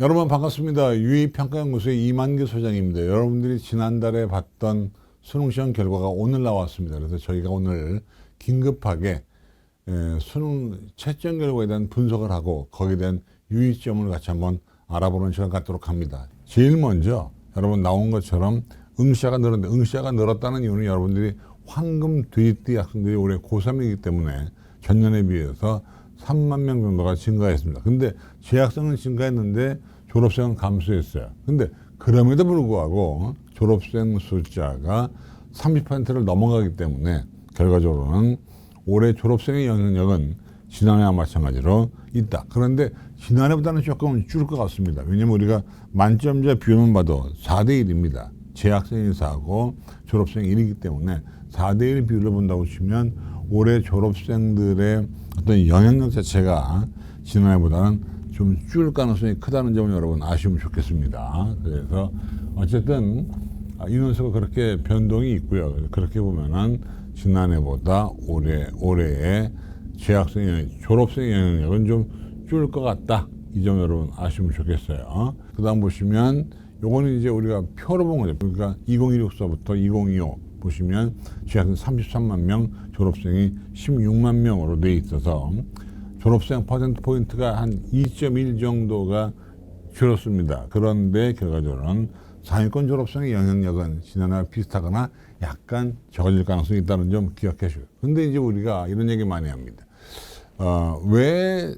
여러분 반갑습니다. 유의평가연구소의 이만기 소장입니다. 여러분들이 지난달에 봤던 수능 시험 결과가 오늘 나왔습니다. 그래서 저희가 오늘 긴급하게 에, 수능 채점 결과에 대한 분석을 하고 거기에 대한 유의점을 같이 한번 알아보는 시간 갖도록 합니다. 제일 먼저 여러분 나온 것처럼 응시자가 늘었는데 응시자가 늘었다는 이유는 여러분들이 황금 뒤띠 학생들이 올해 고3이기 때문에 전년에 비해서 3만 명 정도가 증가했습니다. 근데 재학생은 증가했는데 졸업생은 감소했어요. 근데 그럼에도 불구하고 졸업생 숫자가 30%를 넘어가기 때문에 결과적으로는 올해 졸업생의 영향력은 지난해와 마찬가지로 있다. 그런데 지난해보다는 조금 줄것 같습니다. 왜냐면 우리가 만점자 비율만 봐도 4대 1입니다. 재학생이 4고 졸업생이 1이기 때문에 4대 1 비율로 본다고 치면 올해 졸업생들의 어떤 영향력 자체가 지난해보다는 좀 줄 가능성이 크다는 점을 여러분 아시면 좋겠습니다. 그래서 어쨌든 아, 인원수가 그렇게 변동이 있고요. 그렇게 보면은 지난해보다 올해 올해의 재학생 영 졸업생 영향력은 좀줄것 같다. 이 점 여러분 아시면 좋겠어요. 그다음 보시면 요거는 이제 우리가 표로 본 거죠. 그러니까 2016서부터 2025 보시면 재학생 33만 명, 졸업생이 16만 명으로 돼 있어서 졸업생 퍼센트 포인트가 한 2.1 정도가 줄었습니다. 그런데 결과적으로는 상위권 졸업생의 영향력은 지난해와 비슷하거나 약간 적어질 가능성이 있다는 점 기억해 주세요. 근데 이제 우리가 이런 얘기 많이 합니다. 어, 왜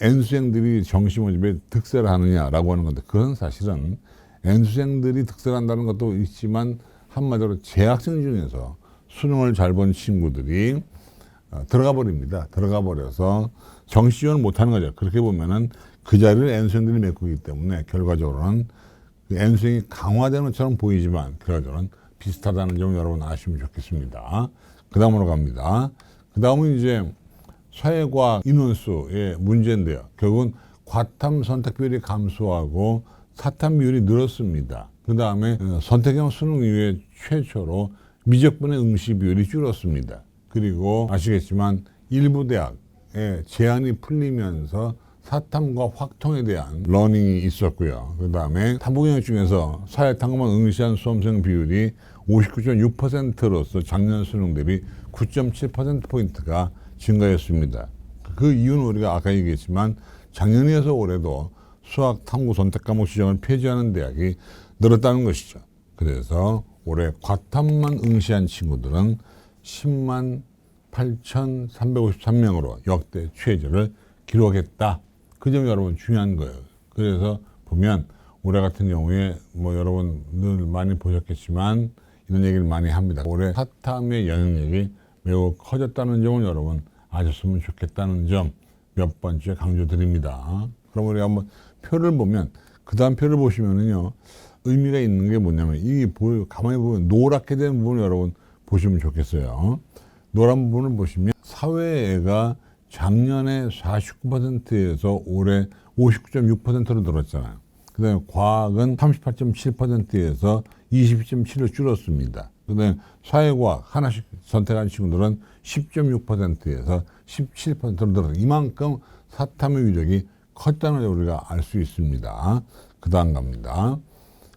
N수생들이 정시 모집에 득세를 하느냐라고 하는 건데 그건 사실은 N수생들이 득세를 한다는 것도 있지만 한마디로 재학생 중에서 수능을 잘 본 친구들이 어, 들어가 버립니다. 들어가 버려서 정시 지원을 못하는 거죠. 그렇게 보면은 그 자리를 N수생들이 메꾸기 때문에 결과적으로는 그 N수생이 강화되는 것처럼 보이지만 결과적으로는 비슷하다는 점 여러분 아시면 좋겠습니다. 그 다음으로 갑니다. 그 다음은 이제 사회과학 인원수의 문제인데요. 결국은 과탐 선택 비율이 감소하고 사탐 비율이 늘었습니다. 그 다음에 선택형 수능 이후에 최초로 미적분의 응시 비율이 줄었습니다. 그리고 아시겠지만 일부 대학의 제한이 풀리면서 사탐과 확통에 대한 러닝이 있었고요. 그 다음에 탐구경영 중에서 사회탐구만 응시한 수험생 비율이 59.6%로서 작년 수능 대비 9.7%포인트가 증가했습니다. 그 이유는 우리가 아까 얘기했지만 작년이어서 올해도 수학 탐구 선택 과목 지정을 폐지하는 대학이 늘었다는 것이죠. 그래서 올해 과탐만 응시한 친구들은 10만 8,353명으로 역대 최저를 기록했다. 그 점이 여러분 중요한 거예요. 그래서 보면 올해 같은 경우에 뭐 여러분 늘 많이 보셨겠지만 이런 얘기를 많이 합니다. 올해 사탐의 영향력이 매우 커졌다는 점을 여러분 아셨으면 좋겠다는 점 몇 번째 강조드립니다. 그럼 우리가 한번 표를 보면 그 다음 표를 보시면은요 의미가 있는 게 뭐냐면 이 보여 가만히 보면 노랗게 된 부분을 여러분 보시면 좋겠어요. 노란 부분을 보시면 사회가 작년에 49%에서 올해 59.6%로 늘었잖아요. 그다음에 과학은 38.7%에서 22.7로 줄었습니다. 그다음에 사회과학 하나씩 선택한 친구들은 10.6%에서 17%로 늘었어요. 이만큼 사탐의 위력이 컸다는 걸 우리가 알 수 있습니다. 그 다음 갑니다.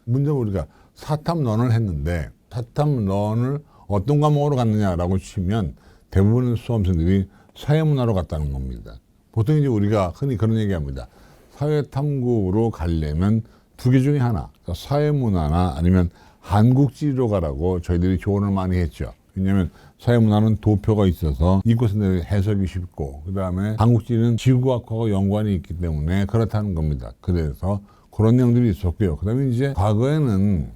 문제는 우리가 사탐런을 했는데 사탐런을 어떤 과목으로 갔느냐라고 치면 대부분 수험생들이 사회문화로 갔다는 겁니다. 보통 이제 우리가 흔히 그런 얘기합니다. 사회탐구로 가려면 두 개 중에 하나, 그러니까 사회문화나 아니면 한국지리로 가라고 저희들이 조언을 많이 했죠. 왜냐하면 사회문화는 도표가 있어서 이곳은 해석이 쉽고 그 다음에 한국지리는 지구과학하고 연관이 있기 때문에 그렇다는 겁니다. 그래서 그런 내용들이 있었고요. 그 다음에 이제 과거에는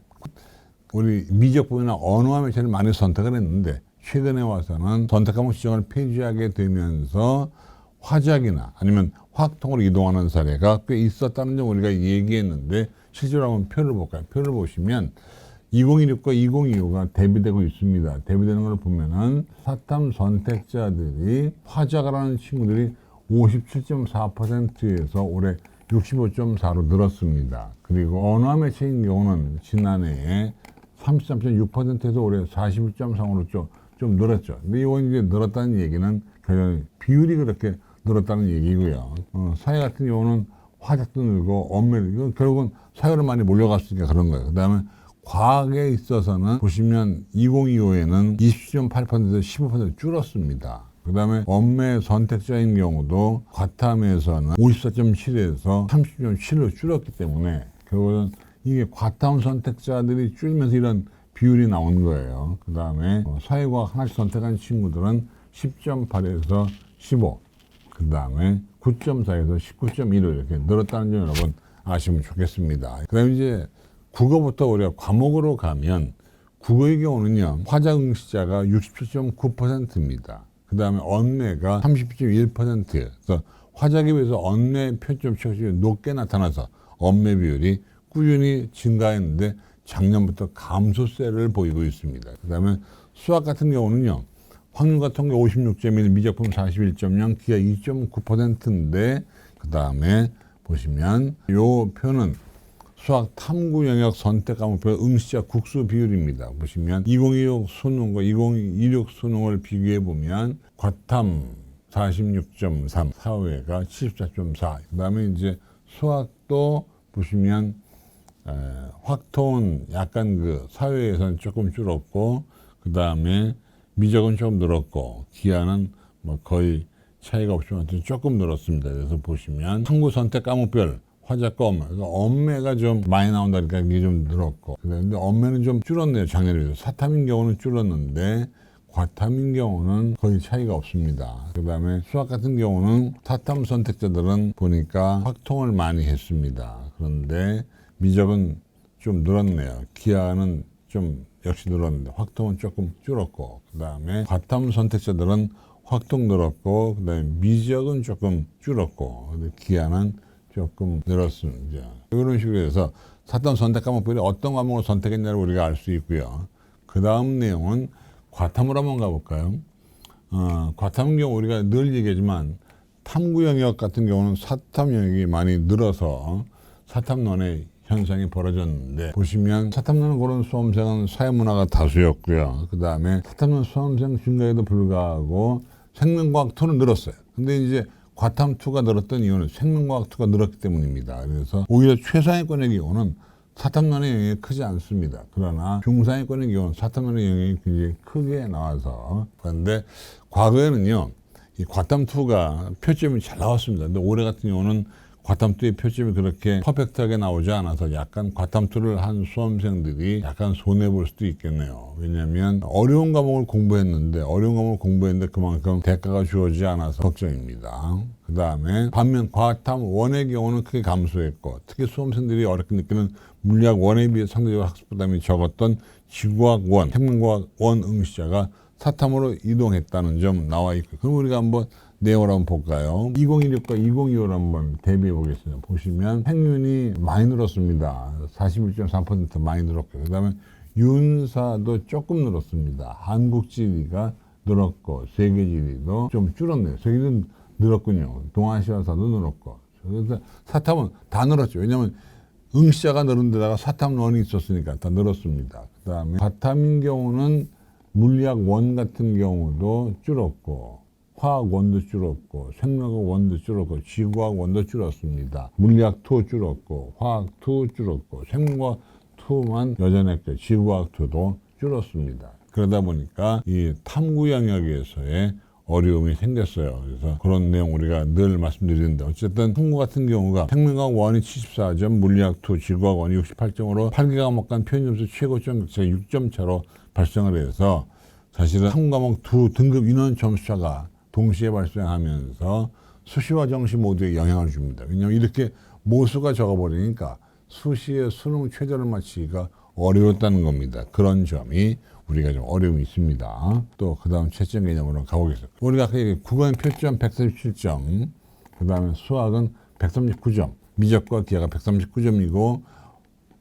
우리 미적분이나 언어와 매체를 많이 선택을 했는데 최근에 와서는 선택 과목 지정을 폐지하게 되면서 화작이나 아니면 확통으로 이동하는 사례가 꽤 있었다는 점 우리가 얘기했는데 실제로 한번 표를 볼까요? 표를 보시면 2016과 2025가 대비되고 있습니다. 대비되는 걸 보면은 사탐 선택자들이 화작을 하는 친구들이 57.4%에서 올해 65.4로 늘었습니다. 그리고 언어와 매체인 경우는 지난해에 33.6%에서 올해 41.3으로 좀, 좀 늘었죠. 근데 이건 이제 늘었다는 얘기는 결국 비율이 그렇게 늘었다는 얘기고요. 어, 사회 같은 경우는 화작도 늘고 엄밀 이건 결국은 사회로 많이 몰려갔으니까 그런 거예요. 그다음에 과학에 있어서는 보시면 2025에는 27.8% 15% 줄었습니다. 그 다음에 엄매 선택자인 경우도 과탐에서는 54.7에서 30.7로 줄었기 때문에 결국은 이게 과탐 선택자들이 줄면서 이런 비율이 나온 거예요. 그 다음에 어, 사회과학 하나씩 선택한 친구들은 10.8에서 15, 그 다음에 9.4에서 19.1로 이렇게 늘었다는 점 여러분 아시면 좋겠습니다. 그 다음에 이제 국어부터 우리가 과목으로 가면 국어의 경우는요 화자 응시자가 67.9%입니다. 그 다음에 언내가 30.1% 그래서 화작에 비해서 언내 표점 측이 높게 나타나서 언매 비율이 꾸준히 증가했는데 작년부터 감소세를 보이고 있습니다. 그 다음에 수학 같은 경우는요 확률과 통계 56.1, 미적분 41.0, 기하 2.9%인데 그 다음에 보시면 요 표는 수학 탐구 영역 선택 과목별 응시자 국수 비율입니다. 보시면 2026 수능과 2026 수능을 비교해 보면 과탐 46.3, 사회가 74.4. 그다음에 이제 수학도 보시면 에, 확통은 약간 그 사회에서는 조금 줄었고 그 다음에 미적은 조금 늘었고 기하는 뭐 거의 차이가 없지만 조금 늘었습니다. 그래서 보시면 탐구 선택 과목별 엄매. 그래서 엄매가 좀 많이 나온다 니까 이게 좀 늘었고. 근데 엄매는 좀 줄었네요. 작년에. 사탐인 경우는 줄었는데 과탐인 경우는 거의 차이가 없습니다. 그 다음에 수학 같은 경우는 사탐 선택자들은 보니까 확통을 많이 했습니다. 그런데 미적은 좀 늘었네요. 기하는 좀 역시 늘었는데 확통은 조금 줄었고 그 다음에 과탐 선택자들은 확통 늘었고 그 다음에 미적은 조금 줄었고 근데 기하는 조금 늘었습니다. 이런 식으로 해서 사탐 선택 과목별이 어떤 과목을 선택했냐를 우리가 알 수 있고요. 그 다음 내용은 과탐으로 한번 가볼까요? 어, 과탐 경우 우리가 늘 얘기하지만 탐구 영역 같은 경우는 사탐 영역이 많이 늘어서 사탐론의 현상이 벌어졌는데 보시면 사탐론 고른 수험생은 사회문화가 다수였고요. 그 다음에 사탐론 수험생 증가에도 불구하고 생명과학 2는 늘었어요. 근데 이제 과탐 2가 늘었던 이유는 생명과학 2가 늘었기 때문입니다. 그래서 오히려 최상위권의 경우는 사탐론의 영향이 크지 않습니다. 그러나 중상위권의 경우는 사탐론의 영향이 굉장히 크게 나와서 그런데 과거에는요 이 과탐 2가 표점이 잘 나왔습니다. 근데 올해 같은 경우는 과탐 2의 표점이 그렇게 퍼펙트하게 나오지 않아서 약간 과탐 2를 한 수험생들이 약간 손해 볼 수도 있겠네요. 왜냐하면 어려운 과목을 공부했는데 어려운 과목을 공부했는데 그만큼 대가가 주어지지 않아서 걱정입니다. 그 다음에 반면 과탐 1의 경우는 크게 감소했고 특히 수험생들이 어렵게 느끼는 물리학 1에 비해 상대적으로 학습 부담이 적었던 지구학 1, 생명과학 1 응시자가 사탐으로 이동했다는 점 나와 있고 그럼 우리가 한번 내용을 한번 볼까요? 2016과 2025를 한번 대비해 보겠습니다. 보시면 평균이 많이 늘었습니다. 41.3% 많이 늘었고요. 그 다음에 윤사도 조금 늘었습니다. 한국 지리가 늘었고 세계 지리도 좀 줄었네요. 세계는 늘었군요. 동아시아사도 늘었고. 그래서 사탐은 다 늘었죠. 왜냐하면 응시자가 늘은 데다가 사탐론이 있었으니까 다 늘었습니다. 그 다음에 바탐인 경우는 물리학 원 같은 경우도 줄었고 화학 원도 줄었고 생명학 원도 줄었고 지구학 원도 줄었습니다. 물리학 2 줄었고 화학 2 줄었고 생명학 2만 여전했고 지구학 2도 줄었습니다. 그러다 보니까 이 탐구 영역에서의 어려움이 생겼어요. 그래서 그런 내용 우리가 늘 말씀드리는데 어쨌든 탐구 같은 경우가 생명학 1이 74점, 물리학 2, 지구학 1이 68점으로 8개 과목 간 편점수 최고점 6점 차로 발생을 해서 사실은 탐구 과목 두 등급 인원 점수차가 동시에 발생하면서 수시와 정시 모두에 영향을 줍니다. 왜냐하면 이렇게 모수가 적어버리니까 수시의 수능 최저를 맞추기가 어려웠다는 겁니다. 그런 점이 우리가 좀 어려움이 있습니다. 또 그 다음 채점 개념으로 가보겠습니다. 우리가 아까 국어는 표점 147점, 그 다음에 수학은 139점, 미적과 기하가 139점이고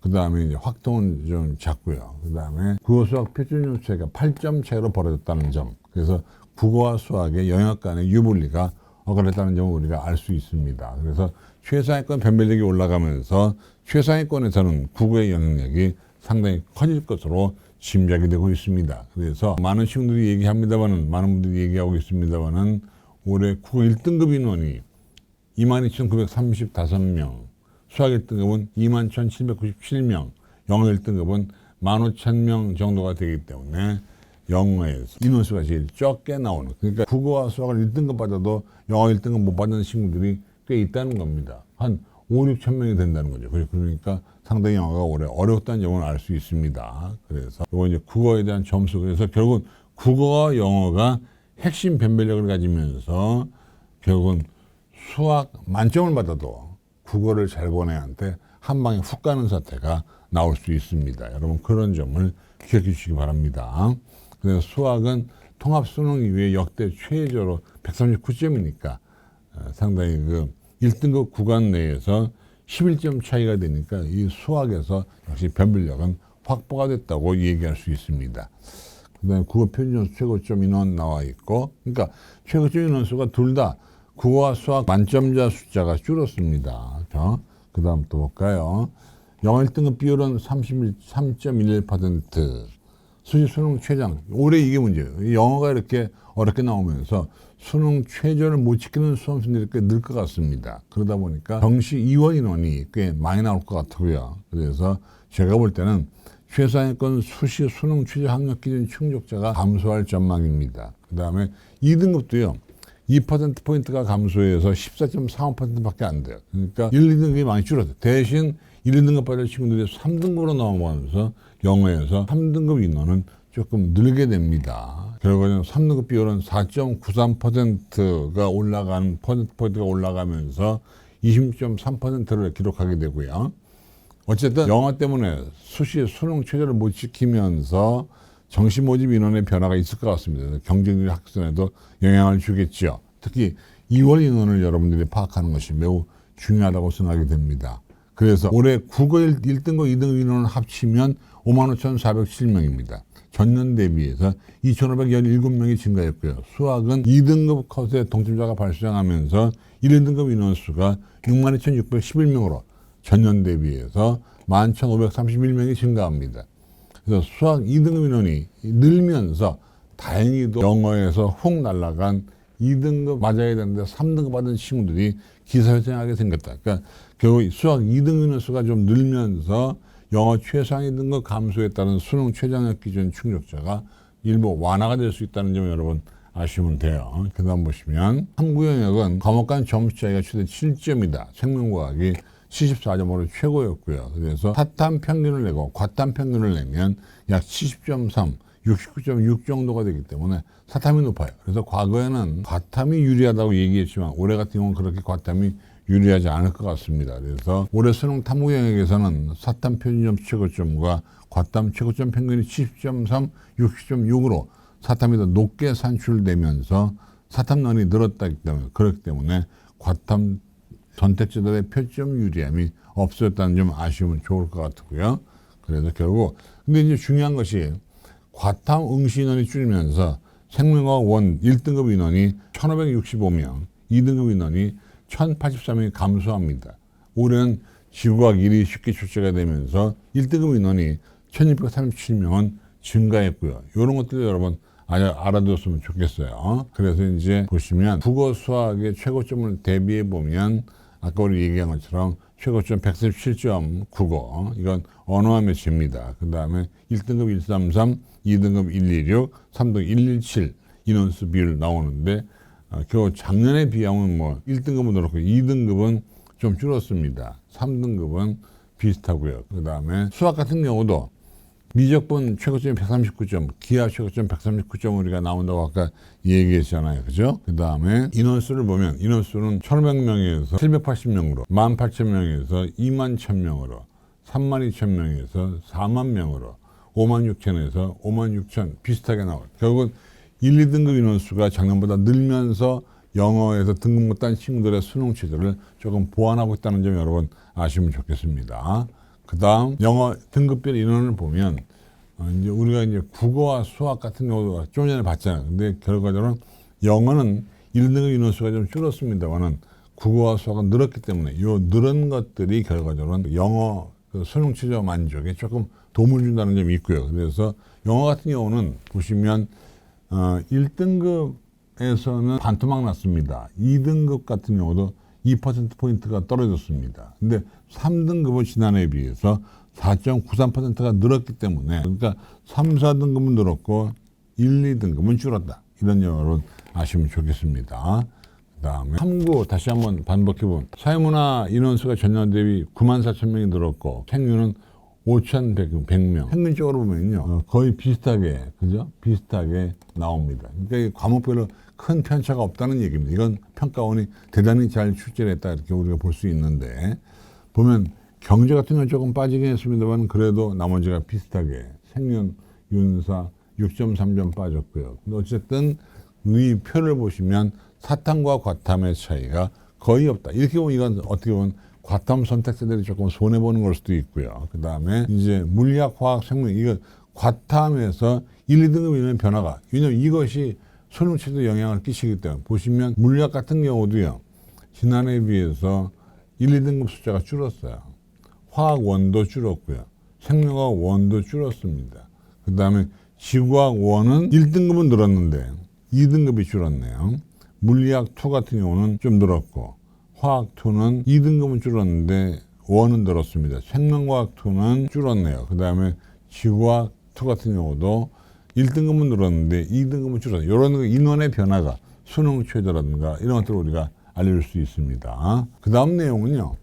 그 다음에 이제 확통은 좀 작고요. 그 다음에 국어 수학 표준 점수 차이가 8점 차이로 벌어졌다는 점. 그래서 국어와 수학의 영역 간의 유불리가 어긋났다는 점을 우리가 알 수 있습니다. 그래서 최상위권 변별력이 올라가면서 최상위권에서는 국어의 영향력이 상당히 커질 것으로 짐작이 되고 있습니다. 그래서 많은 친구들이 얘기합니다만은 많은 분들이 얘기하고 있습니다만은 올해 국어 1등급 인원이 22,935명, 수학 1등급은 21,797명, 영어 1등급은 15,000명 정도가 되기 때문에 영어에서 인원수가 제일 적게 나오는 그러니까 국어와 수학을 1등급 받아도 영어 1등급 못 받는 친구들이 꽤 있다는 겁니다. 한 5, 6천 명이 된다는 거죠. 그러니까 상당히 영어가 올해 어렵다는 점을 알 수 있습니다. 그래서 이거 이제 국어에 대한 점수 그래서 결국은 국어와 영어가 핵심 변별력을 가지면서 결국은 수학 만점을 받아도 국어를 잘본 애한테 한 방에 훅 가는 사태가 나올 수 있습니다. 여러분 그런 점을 기억해 주시기 바랍니다. 그래서 수학은 통합 수능 이후에 역대 최저로 139점이니까 어, 상당히 그 1등급 구간 내에서 11점 차이가 되니까 이 수학에서 역시 변별력은 확보가 됐다고 얘기할 수 있습니다. 그다음에 국어 표준점수 최고점 인원 나와 있고, 그러니까 최고점 인원 수가 둘 다 국어와 수학 만점자 숫자가 줄었습니다. 자, 그다음 또 볼까요? 영어 1등급 비율은 31, 3.11%. 수시 수능 최장. 올해 이게 문제예요. 이 영어가 이렇게 어렵게 나오면서 수능 최저를 못 지키는 수험생들이 꽤 늘 것 같습니다. 그러다 보니까 정시 이원 인원이 꽤 많이 나올 것 같고요. 그래서 제가 볼 때는 최상위권 수시 수능 최저 학력 기준 충족자가 감소할 전망입니다. 그 다음에 2등급도요. 2%포인트가 감소해서 14.35%밖에 안 돼요. 그러니까 1, 2등급이 많이 줄었어요. 대신 1, 2등급 받을 친구들이 3등급으로 넘어가면서 영어에서 3등급 인원은 조금 늘게 됩니다. 결과는 3등급 비율은 4.93%가 올라간 퍼센트 포인트가 올라가면서 20.3%를 기록하게 되고요. 어쨌든 영어 때문에 수시 수능 최저를 못 지키면서 정시 모집 인원의 변화가 있을 것 같습니다. 경쟁률 학생에도 영향을 주겠죠. 특히 2월 인원을 여러분들이 파악하는 것이 매우 중요하다고 생각이 됩니다. 그래서 올해 국어 1등급, 2등급 인원을 합치면 55,407명입니다. 전년 대비해서 2,517명이 증가했고요. 수학은 2등급 컷에 동점자가 발생하면서 1등급 인원수가 62,611명으로 전년 대비해서 11,531명이 증가합니다. 그래서 수학 2등급 인원이 늘면서 다행히도 영어에서 훅 날아간 2등급 맞아야 되는데 3등급 받은 친구들이 기사회생하게 생겼다. 그러니까 결국 수학 2등급 인원 수가 좀 늘면서 영어 최상위 등급 감소에 따른 수능 최장학 기준 충족자가 일부 완화가 될 수 있다는 점을 여러분 아시면 돼요. 그 다음 보시면 탐구 영역은 과목 간 점수 차이가 최대 7점이다. 생명과학이 74점으로 최고였고요. 그래서 사탐 평균을 내고 과탐 평균을 내면 약 70.3, 69.6 정도가 되기 때문에 사탐이 높아요. 그래서 과거에는 과탐이 유리하다고 얘기했지만 올해 같은 경우는 그렇게 과탐이 유리하지 않을 것 같습니다. 그래서 올해 수능 탐구 영역에서는 사탐 표준점 최고점과 과탐 최고점 평균이 70.3, 60.6으로 사탐이 더 높게 산출되면서 사탐론이 늘었다기 때문에 그렇기 때문에 과탐 선택자들의 표점 유리함이 없어졌다는 점 아쉬우면 좋을 것 같고요. 그래서 결국 근데 이제 중요한 것이 과탐 응시 인원이 줄면서 생명과학 원 1등급 인원이 1,565명, 2등급 인원이 1,083명이 감소합니다. 올해는 지구과학 1이 쉽게 출제가 되면서 1등급 인원이 1,637명은 증가했고요. 이런 것들 여러분 알- 알아두었으면 좋겠어요. 그래서 이제 보시면 국어 수학의 최고점을 대비해 보면 아까 우리 얘기한 것처럼 최고점 117점 국어 이건 언어와 매체입니다. 그 다음에 1등급 133, 2등급 126, 3등급 117 인원수 비율 나오는데 어, 겨우 작년에 비하면 뭐 1등급은 그렇고 2등급은 좀 줄었습니다. 3등급은 비슷하고요. 그 다음에 수학 같은 경우도 미적분 최고점이 139점, 기하 최고점 139점 우리가 나온다고 아까 얘기했잖아요. 그죠? 그 다음에 인원수를 보면 인원수는 1,500명에서 780명으로, 18,000명에서 2만 1,000명으로, 3만 2,000명에서 4만 명으로, 5만 6천에서 5만 6천 비슷하게 나와요. 결국은 1, 2등급 인원수가 작년보다 늘면서 영어에서 등급 못한 친구들의 수능 체제를 조금 보완하고 있다는 점 여러분 아시면 좋겠습니다. 그 다음 영어 등급별 인원을 보면 어, 이제 우리가 이제 국어와 수학 같은 경우도 좀 전에 봤잖아요. 근데 결과적으로 영어는 1등급 인원수가 좀 줄었습니다만은 국어와 수학은 늘었기 때문에 이 늘은 것들이 결과적으로는 영어 그 수능 최저 만족에 조금 도움을 준다는 점이 있고요. 그래서 영어 같은 경우는 보시면 어, 1등급에서는 반토막 났습니다. 2등급 같은 경우도 2%포인트가 떨어졌습니다. 근데 3등급은 지난해에 비해서 4.93%가 늘었기 때문에 그러니까 3, 4등급은 늘었고 1, 2등급은 줄었다. 이런 점 여러분 아시면 좋겠습니다. 그 다음에 3구 다시 한번 반복해보면 사회문화 인원수가 전년 대비 9만 4천 명이 늘었고 생유는 5,100명. 평균적으로 보면요. 어, 거의 비슷하게, 그죠? 비슷하게 나옵니다. 그러니까 이 과목별로 큰 편차가 없다는 얘기입니다. 이건 평가원이 대단히 잘 출제를 했다. 이렇게 우리가 볼 수 있는데, 보면 경제 같은 경우는 조금 빠지긴 했습니다만, 그래도 나머지가 비슷하게 생년, 윤사 6.3점 빠졌고요. 근데 어쨌든 이 표를 보시면 사탐과 과탐의 차이가 거의 없다. 이렇게 보면 이건 어떻게 보면 과탐 선택자들이 조금 손해보는 걸 수도 있고요. 그 다음에 이제 물리학, 화학, 생명, 이거 과탐에서 1, 2등급 이런 변화가, 왜냐면 이것이 소룡체도 영향을 끼치기 때문에 보시면 물리학 같은 경우도요. 지난해에 비해서 1, 2등급 숫자가 줄었어요. 화학 원도 줄었고요. 생명학 원도 줄었습니다. 그 다음에 지구학 원은 1등급은 늘었는데 2등급이 줄었네요. 물리학 2 같은 경우는 좀 늘었고 화학 2는 2등급은 줄었는데 원은 늘었습니다. 생명과학 2는 줄었네요. 그 다음에 지구학 2 같은 경우도 1등급은 늘었는데 2등급은 줄었어요. 이런 그 인원의 변화가 수능 최저라든가 이런 것들을 우리가 알려줄 수 있습니다. 그 다음 내용은요.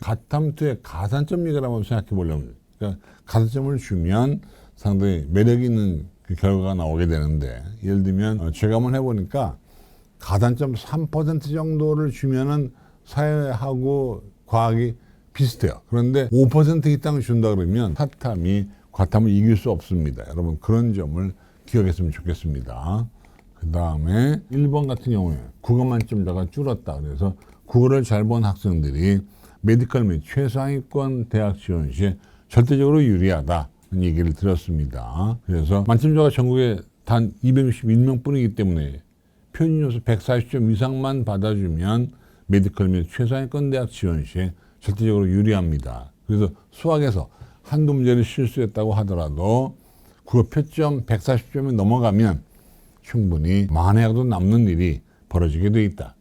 가탐투의 가산점이 라고 한번 생각해 보려면 그러니까 가산점을 주면 상당히 매력 있는 그 결과가 나오게 되는데 예를 들면 어, 제가 한번 해보니까 가산점 3% 정도를 주면은 사회하고 과학이 비슷해요. 그런데 5% 이상을 준다 그러면 사탐이 과탐을 이길 수 없습니다. 여러분 그런 점을 기억했으면 좋겠습니다. 그 다음에 1번 같은 경우에 국어 만점자가 줄었다. 그래서 국어를 잘 본 학생들이 메디컬 및 최상위권 대학 지원 시에 절대적으로 유리하다. 는 얘기를 들었습니다. 그래서 만점자가 전국에 단 261명 뿐이기 때문에 표준 점수 140점 이상만 받아주면 메디컬 및 최상위권 대학 지원 시에 절대적으로 유리합니다. 그래서 수학에서 한두 문제를 실수했다고 하더라도 그 표점 140점이 넘어가면 충분히 만회하도 남는 일이 벌어지게 돼 있다.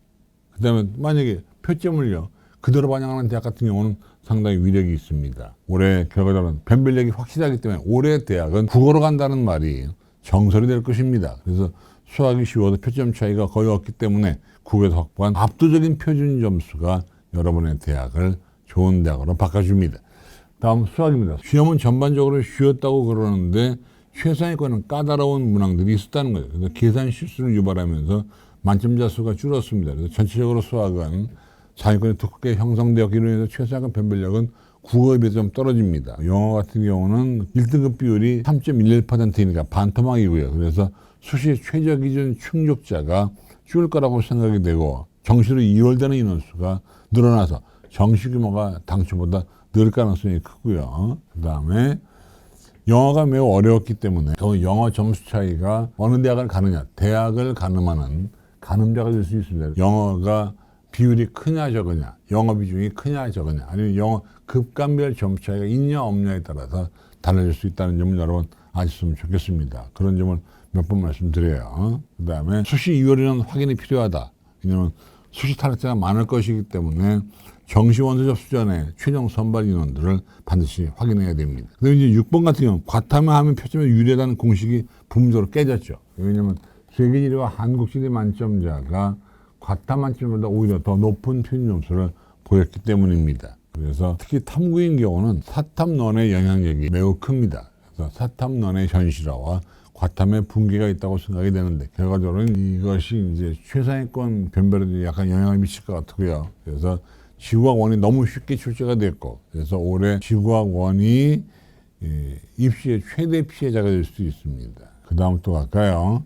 그 다음에 만약에 표점을요, 그대로 반영하는 대학 같은 경우는 상당히 위력이 있습니다. 올해 결과적으로는 변별력이 확실하기 때문에 올해 대학은 국어로 간다는 말이 정설이 될 것입니다. 그래서 수학이 쉬워도 표점 차이가 거의 없기 때문에 국어에서 확보한 압도적인 표준 점수가 여러분의 대학을 좋은 대학으로 바꿔줍니다. 다음 수학입니다. 시험은 전반적으로 쉬웠다고 그러는데 최상위권은 까다로운 문항들이 있었다는 거예요. 그래서 계산 실수를 유발하면서 만점자 수가 줄었습니다. 그래서 전체적으로 수학은 상위권이 두껍게 형성되었기로 해서 최상위권 변별력은 국어에 비해서 좀 떨어집니다. 영어 같은 경우는 1등급 비율이 3.11%니까 반토막이고요. 그래서 수시 최저 기준 충족자가 줄 거라고 생각이 되고 정시로 2월되는 인원수가 늘어나서 정시 규모가 당초보다 늘 가능성이 크고요. 그 다음에 영어가 매우 어려웠기 때문에 더 영어 점수 차이가 어느 대학을 가느냐, 대학을 가늠하는 가늠자가 될 수 있습니다. 영어가 비율이 크냐 적으냐, 영어 비중이 크냐 적으냐, 아니면 영어 급감별 점수 차이가 있냐 없냐에 따라서 달라질 수 있다는 점을 여러분 아셨으면 좋겠습니다. 그런 점을 몇 번 말씀드려요. 그 다음에 수시 2월에는 확인이 필요하다. 왜냐하면 수시 탈락자가 많을 것이기 때문에 정시 원서 접수 전에 최종 선발 인원들을 반드시 확인해야 됩니다. 근데 이제 6번 같은 경우는 과탐을 하면 표점에 유리하다는 공식이 부분적으로 깨졌죠. 왜냐하면 세계지리와 한국지리 만점자가 과탐 만점보다 오히려 더 높은 표준 점수를 보였기 때문입니다. 그래서 특히 탐구인 경우는 사탐론의 영향력이 매우 큽니다. 그래서 사탐론의 현실화와 과탐의 붕괴가 있다고 생각이 되는데 결과적으로는 이것이 이제 최상위권 변별에도 약간 영향을 미칠 것 같고요. 그래서 지구학 원이 너무 쉽게 출제가 됐고 그래서 올해 지구학 원이 예, 입시의 최대 피해자가 될 수 있습니다. 그 다음 또 갈까요?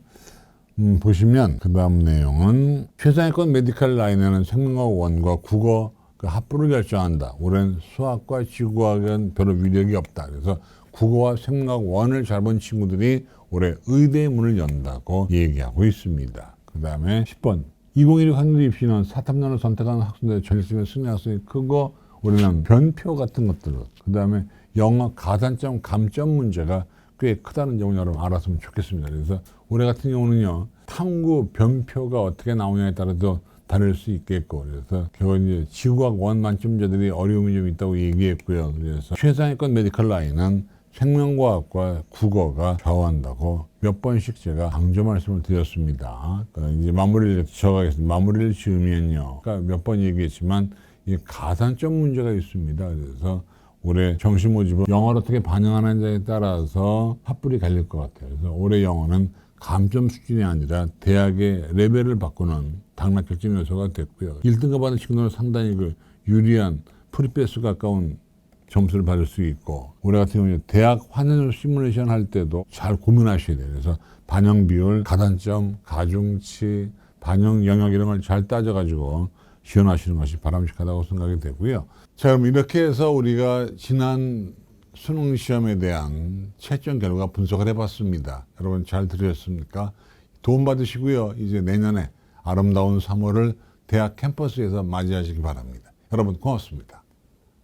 음, 보시면 그 다음 내용은 최상위권 메디컬 라인에는 생명학 원과 국어 그 합부를 결정한다. 올해는 수학과 지구학은 별로 위력이 없다. 그래서 국어와 생명학 원을 잘 본 친구들이 올해 의대의 문을 연다고 얘기하고 있습니다. 그 다음에 10번 2016 한글 입시는 사탐론을 선택하는 학생들의 전립선의 승리 학생이 크고 우리는 변표 같은 것들 그 다음에 영어 가산점 감점 문제가 꽤 크다는 점을 여러분 알았으면 좋겠습니다. 그래서 올해 같은 경우는요 탐구 변표가 어떻게 나오냐에 따라서 다닐 수 있겠고 그래서 결국 이제 지구학 원 만점자들이 어려움이 좀 있다고 얘기했고요. 그래서 최상위권 메디컬 라인은 생명과학과 국어가 좌우한다고 몇 번씩 제가 강조 말씀을 드렸습니다. 그러니까 이제 마무리를 지어가겠습니다. 마무리를 지으면요. 그러니까 몇 번 얘기했지만 이 가산점 문제가 있습니다. 그래서 올해 정시 모집을 영어를 어떻게 반영하느냐에 따라서 핫불이 갈릴 것 같아요. 그래서 올해 영어는 감점 수준이 아니라 대학의 레벨을 바꾸는 당락 결정 요소가 됐고요. 1등급 받은 친구들은 상당히 그 유리한 프리패스 가까운 점수를 받을 수 있고 올해 같은 경우에 대학 환원 시뮬레이션 할 때도 잘 고민하셔야 돼요. 그래서 반영 비율, 가산점, 가중치, 반영 영역 이런 걸 잘 따져가지고 지원하시는 것이 바람직하다고 생각이 되고요. 자, 그럼 이렇게 해서 우리가 지난 수능 시험에 대한 채점 결과 분석을 해봤습니다. 여러분 잘 들으셨습니까? 도움 받으시고요. 이제 내년에 아름다운 3월을 대학 캠퍼스에서 맞이하시기 바랍니다. 여러분 고맙습니다.